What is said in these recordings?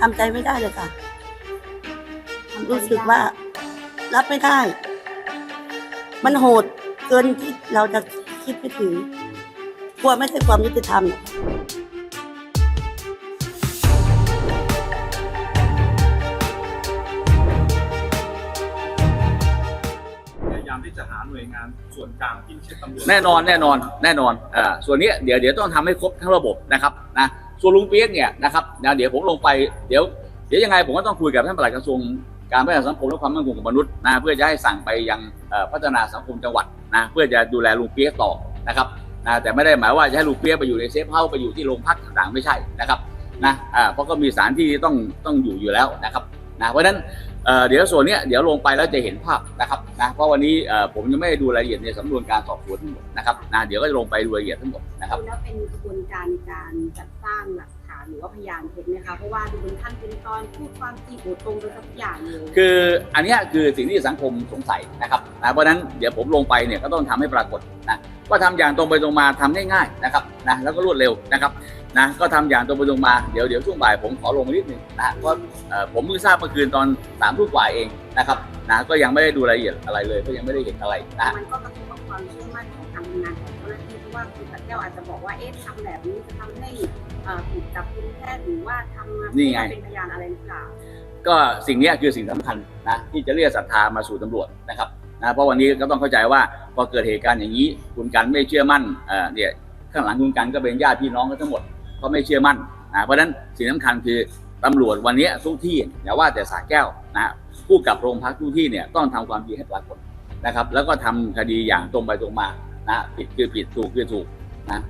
ทำใจไม่ได้เลยค่ะรู้สึกว่า รับไม่ได้ มันโหดเกินที่เราจะคิดไม่ถึงกลัวไม่ใช่ความยุติธรรมหรอกพยายามที่จะหาหน่วยงานส่วนกลางที่ไม่ใช่ตำรวจแน่นอนแน่นอน แน่นอนอ่าส่วนเนี้ยเดี๋ยวเดี๋ยวต้องทำให้ครบทั้งระบบนะครับนะ ส่วนลุงเปี๊ยกเนี่ยนะครับนะเดี๋ยวผมลงไปเดี๋ยวเดี๋ยวยังไงผมก็ต้องคุยกับท่านปลัดกระทรวงการพัฒนาสังคมและความมั่นคงของมนุษย์นะเพื่อจะให้สั่งไปยังพัฒนาสังคมจังหวัดนะเพื่อจะดูแลลุงเปี๊ยกต่อนะครับนะแต่ไม่ได้หมายว่าจะให้ลุงเปี๊ยกไปอยู่ในเซฟเฮาส์ไปอยู่ที่โรงพักต่างๆไม่ใช่นะครับนะเพราะก็มีสถารที่ต้องต้องอยู่อยู่แล้วนะครับนะเพราะฉะนั้นเดี๋ยวส่วนเนี้ยเดี๋ยวลงไปแล้วจะเห็นภาพนะครับ นะเพราะวันนี้เอ่อผมยังไม่ได้ดูรายละเอียดในสำนวนการสอบสวนทั้งหมดนะครับนะเดี๋ยวก็จะลงไปดูรายละเอียดทั้งหมดนะครับแล้วเป็นกระบวนการในการจัดสร้างหลักฐานหรือว่าพยานเท็จไหมคะเพราะว่าดูเป็นขั้นเป็นตอนพูดความจริงโอ้ตรงกันทุกอย่างเลยคืออันเนี้ยคือสิ่งที่สังคมสงสัยนะครับนะเพราะฉะนั้นเดี๋ยวผมลงไปเนี่ยก็ต้องทำให้ปรากฏนะว่าทำอย่างตรงไปตรงมาทำง่ายๆนะครับนะแล้วก็รวดเร็วนะครับ นะก็ทำอย่างตรงไปตรงมาเดี๋ยวเดี๋ยวช่วงบ่ายผมขอลงมานิดหนึงนะเพราะเอ่อผมเพิ่งทราบเมื่อคืนตอนสามทุ่มกว่าเองนะครับนะก็ยังไม่ได้ดูรายละเอียดอะไรเลยก็ยังไม่ได้เห็นอะไรนะมันก็กระทบกับความเชื่อมั่นของการทำงานของเจ้าหน้าที่เพราะว่าคุณปัดแก้วอาจจะบอกว่าเอ๊ะทำแบบนี้จะทำให้เอ่อถูกจับกุมแพทย์หรือว่าทำมานี่ไงเป็นพยานอะไรหรือเปล่าก็สิ่งเนี้ยคือสิ่งสำคัญนะที่จะเรียกศรัทธามาสู่ตำรวจนะครับนะเพราะวันนี้ก็ต้องเข้าใจว่าพอเกิดเหตุการณ์อย่างนี้ คุณกันไม่เชื่อมั่นเอ่อเนี่ยข้างหลังคุณกันก็เป็นญาติพี่น้องกันทั้งหมด ก็ไม่เชื่อมั่นนะเพราะฉะนั้นสิ่งสำคัญคือตำรวจวันนี้ทุกที่อย่าว่าแต่สาแก้วนะผู้กับโรงพักทุกที่เนี่ยต้องทำความจริงให้ปรากฏนะครับ แล้วก็ทำคดีอย่างตรงไปตรงมานะผิดคือผิดถูกคือถูกนะ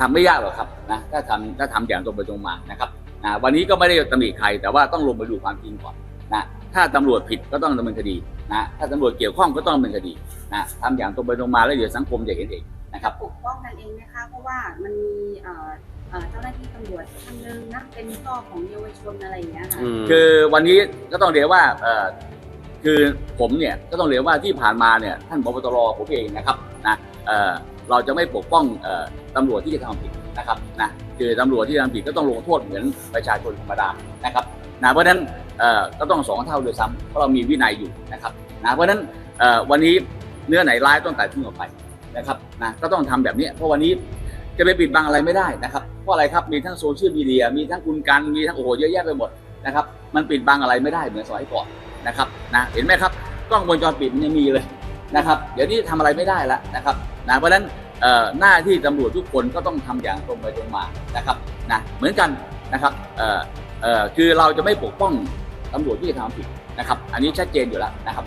ทำไม่ยากหรอกครับนะถ้าทำถ้าทำอย่างตรงไปตรงมานะครับนะวันนี้ก็ไม่ได้ตำหนิใครแต่ว่าต้องลงไปดูความจริงก่อนนะถ้าตำรวจผิดก็ต้องดำเนินคดีนะถ้าตำรวจเกี่ยวข้องก็ต้องดำเนินคดีนะทำอย่างตรงไปตรงมาแล้วเดี๋ยวสังคมจะเห็นเอง นะครับปกป้องกันเองไหมคะเพราะว่ามันมีเอ่อเอ่อเจ้าหน้าที่ตำรวจท่านหนึงนะเป็นพ่อของเยาวชนอะไรอย่างเงี้ยค่ะคือวันนี้ก็ต้องเรียกว่าเอ่อคือผมเนี่ยก็ต้องเรียกว่าที่ผ่านมาเนี่ยท่านพบตรผมเองนะครับนะเอ่อเราจะไม่ปกป้องเอ่อตำรวจที่จะทำผิดนะครับนะคือตำรวจที่ทำผิดก็ต้องลงโทษเหมือนประชาชนธรรมดานะครับนะเพราะฉะนั้นเอ่อก็ต้องสองเท่าโดวยซ้ำเพราะเรามีวินัยอยู่นะครับนะเพราะฉะนั้นเอ่อวันนี้เนื้อไหนร้ายต้องตัดทิ้งออกไป นะครับนะก็ต้องทำแบบนี้ เพราะวันนี้จะไปปิดบังอะไรไม่ได้นะครับเพราะอะไรครับมีทั้งโซเชียลมีเดียมีทั้งคุณกันมีทั้งโอ้โหเยอะแยะไปหมดนะครับมันปิดบังอะไรไม่ได้เหมือนสมัยก่อนนะครับนะเห็นไหมครับกล้องวงจรปิดมันยังมีเลยนะครับเดี๋ยวนี้ทำอะไรไม่ได้แล้วนะครับนะเพราะฉะนั้นหน้าที่ตำรวจทุกคนก็ต้องทำอย่างตรงไปตรงมานะครับนะเหมือนกันนะครับคือเราจะไม่ปกป้องตำรวจที่ทำผิดนะครับ อันนี้ชัดเจนอยู่แล้วนะครับ